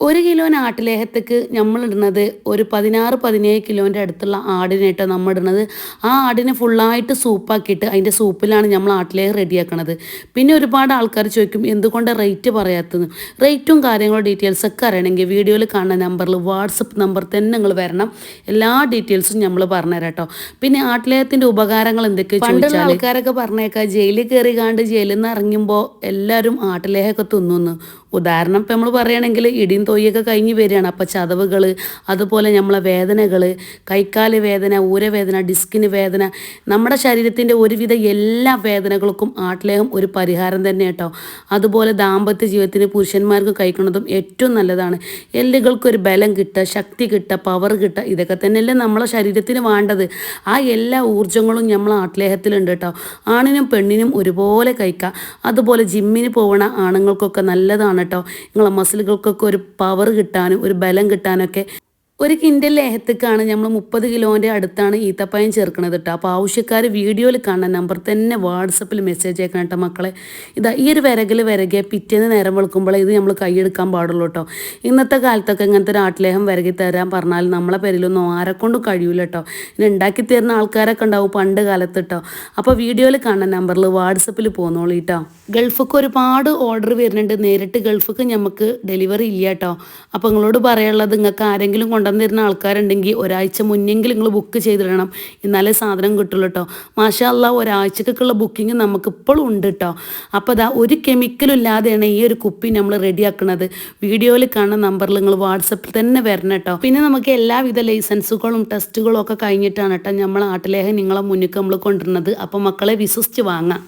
ഒരു കിലോ ആട്ടിലേഹത്തേക്ക് നമ്മൾ ഇടുന്നത് ഒരു പതിനാറ് പതിനേഴ് കിലോന്റെ അടുത്തുള്ള ആടിനായിട്ടോ നമ്മൾ ഇടുന്നത് ആ ആടിനെ ഫുള്ളായിട്ട് സൂപ്പാക്കിയിട്ട് അതിന്റെ സൂപ്പിലാണ് നമ്മൾ ആട്ടിലേഹം റെഡിയാക്കണത്. പിന്നെ ഒരുപാട് ആൾക്കാർ ചോദിക്കും എന്തുകൊണ്ട് റേറ്റ് പറയാത്തത്? റേറ്റും കാര്യങ്ങളും ഡീറ്റെയിൽസ് ഒക്കെ അറിയണമെങ്കിൽ വീഡിയോയിൽ കാണുന്ന നമ്പറിൽ വാട്സപ്പ് നമ്പർ തന്നെ നിങ്ങൾ വരണം. എല്ലാ ഡീറ്റെയിൽസും നമ്മൾ പറഞ്ഞുതരാം കേട്ടോ പിന്നെ ആട്ടിലേഹത്തിന്റെ ഉപകാരങ്ങൾ എന്തൊക്കെ പണ്ടുള്ള ആൾക്കാരൊക്കെ പറഞ്ഞേക്കാം ജയിലിൽ കയറി കാണ്ട് ജയിലിൽ നിന്ന് ഇറങ്ങുമ്പോൾ എല്ലാവരും ആട്ടിലേഹമൊക്കെ തിന്നുന്നു. ഉദാഹരണം ഇപ്പം നമ്മൾ പറയുകയാണെങ്കിൽ ഇടിയും തൊയ്യൊക്കെ കഴിഞ്ഞ് വരികയാണ്. അപ്പം ചതവുകൾ അതുപോലെ നമ്മളെ വേദനകൾ കൈക്കാൽ വേദന ഊരവേദന ഡിസ്കിന് വേദന നമ്മുടെ ശരീരത്തിന്റെ ഒരുവിധ എല്ലാ വേദനകൾക്കും ആട്ടിലേഹം ഒരു പരിഹാരം തന്നെ കേട്ടോ. അതുപോലെ ദാമ്പത്യ ജീവിതത്തിന് പുരുഷന്മാർക്ക് കഴിക്കുന്നതും ഏറ്റവും നല്ലതാണ്. എല്ലുകൾക്ക് ഒരു ബലം കിട്ടുക ശക്തി കിട്ടുക പവർ കിട്ടുക ഇതൊക്കെ തന്നെയല്ലേ നമ്മളെ ശരീരത്തിന് വേണ്ടത്. ആ എല്ലാ ഊർജങ്ങളും നമ്മൾ ആട്ടിലേഹത്തിലുണ്ട് കേട്ടോ. ആണിനും പെണ്ണിനും ഒരുപോലെ കഴിക്കാം അതുപോലെ ജിമ്മിന് പോകണ ആണുങ്ങൾക്കൊക്കെ നല്ലതാണ് കേട്ടോ നിങ്ങളെ മസിലുകൾക്കൊക്കെ ഒരു പവർ കിട്ടാനും ഒരു ബലം കിട്ടാനൊക്കെ ഒരു കിൻഡൽ ലേഹത്തേക്കാണ് നമ്മൾ മുപ്പത് കിലോന്റെ അടുത്താണ് ഈത്തപ്പഴം ചേർക്കുന്നത് കേട്ടോ അപ്പോൾ ആവശ്യക്കാർ വീഡിയോയിൽ കാണുന്ന നമ്പർ തന്നെ വാട്സപ്പിൽ മെസ്സേജ് അയക്കണം കേട്ടോ മക്കളെ. ഇതാ ഈ ഒരു വിരകിൽ വിരകിയ പിറ്റേന്ന് നേരം വെളുക്കുമ്പോൾ ഇത് നമ്മൾ കൈയെടുക്കാൻ പാടുള്ളൂ കേട്ടോ ഇന്നത്തെ കാലത്തൊക്കെ ഇങ്ങനത്തെ ഒരു ആട്ടിലേഹം വിരകി തരാൻ പറഞ്ഞാൽ നമ്മളെ പേരിലൊന്നും ആരെക്കൊണ്ടും കഴിയൂല കേട്ടോ ഇനി ഉണ്ടാക്കി തരുന്ന ആൾക്കാരൊക്കെ ഉണ്ടാവും പണ്ട് കാലത്ത് കേട്ടോ അപ്പോൾ വീഡിയോയിൽ കാണുന്ന നമ്പറിൽ വാട്സപ്പിൽ പോന്നോളൂ കേട്ടോ ഗൾഫൊക്കെ ഒരുപാട് ഓർഡർ വരുന്നുണ്ട്. നേരിട്ട് ഗൾഫിക്ക് നമുക്ക് ഡെലിവറി ഇല്ല കേട്ടോ അപ്പോൾ നിങ്ങളോട് പറയാനുള്ളത് നിങ്ങൾക്ക് ആരെങ്കിലും കൊണ്ടുവന്നിരുന്ന ആൾക്കാരുണ്ടെങ്കിൽ ഒരാഴ്ച മുന്നെങ്കിലും നിങ്ങൾ ബുക്ക് ചെയ്തിടണം. എന്നാലേ സാധനം കിട്ടുള്ളൂ കേട്ടോ മാഷാല്ല ഒരാഴ്ചക്കുള്ള ബുക്കിംഗ് നമുക്ക് ഇപ്പോഴും ഉണ്ട് കേട്ടോ അപ്പോൾ അതാ ഒരു കെമിക്കലും ഇല്ലാതെയാണ് ഈ ഒരു കുപ്പി നമ്മൾ റെഡിയാക്കുന്നത് വീഡിയോയിൽ കാണുന്ന നമ്പറിൽ നിങ്ങൾ വാട്സപ്പിൽ തന്നെ വരണം കേട്ടോ പിന്നെ നമുക്ക് എല്ലാവിധ ലൈസൻസുകളും ടെസ്റ്റുകളും ഒക്കെ കഴിഞ്ഞിട്ടാണ് കേട്ടോ നമ്മൾ നാട്ടിലേഹം നിങ്ങളെ മുന്നിൽ നമ്മൾ കൊണ്ടുവരുന്നത്. അപ്പോൾ മക്കളെ വിശ്വസിച്ച് വാങ്ങാം.